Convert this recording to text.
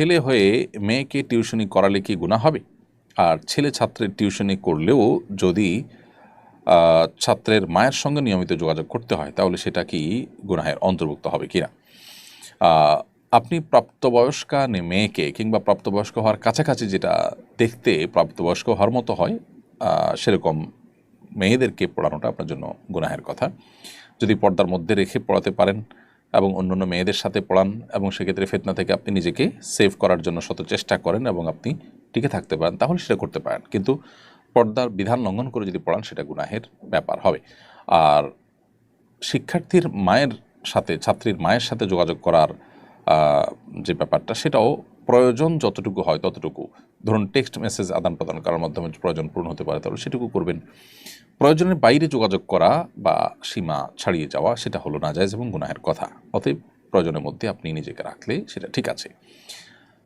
ছেলে হয়ে মেয়েকে টিউশনি করালে কি গুণা হবে? আর ছেলে ছাত্রের টিউশনি করলেও যদি ছাত্রের মায়ের সঙ্গে নিয়মিত যোগাযোগ করতে হয়, তাহলে সেটা কি গুনাহের অন্তর্ভুক্ত হবে কিনা? আপনি প্রাপ্তবয়স্কা মেয়েকে কিংবা প্রাপ্তবয়স্ক হওয়ার কাছাকাছি যেটা দেখতে প্রাপ্তবয়স্ক হওয়ার মতো হয় সেরকম মেয়েদেরকে পড়ানোটা আপনার জন্য গুনাহের কথা। যদি পর্দার মধ্যে রেখে পড়াতে পারেন এবং অন্যান্য মেয়েদের সাথে পড়ান এবং সেক্ষেত্রে ফেতনা থেকে আপনি নিজেকে সেভ করার জন্য শত চেষ্টা করেন এবং আপনি টিকে থাকতে পারেন, তাহলে সেটা করতে পারেন। কিন্তু পর্দার বিধান লঙ্ঘন করে যদি পড়ান, সেটা গুনাহের ব্যাপার হবে। আর শিক্ষার্থীর মায়ের সাথে, ছাত্রীর মায়ের সাথে যোগাযোগ করার যে ব্যাপারটা, সেটাও প্রয়োজন যতটুকু হয় ততটুকু। ধরুন টেক্সট মেসেজ আদান প্রদান করার মাধ্যমে প্রয়োজন পূরণ হতে পারে, তাহলে সেটুকু করবেন। প্রয়োজনের বাইরে যোগাযোগ করা বা সীমা ছাড়িয়ে যাওয়া সেটা হলো নাজায়জ এবং গুনাহের কথা। অতএব প্রয়োজনের মধ্যে আপনি নিজেকে রাখলে সেটা ঠিক আছে।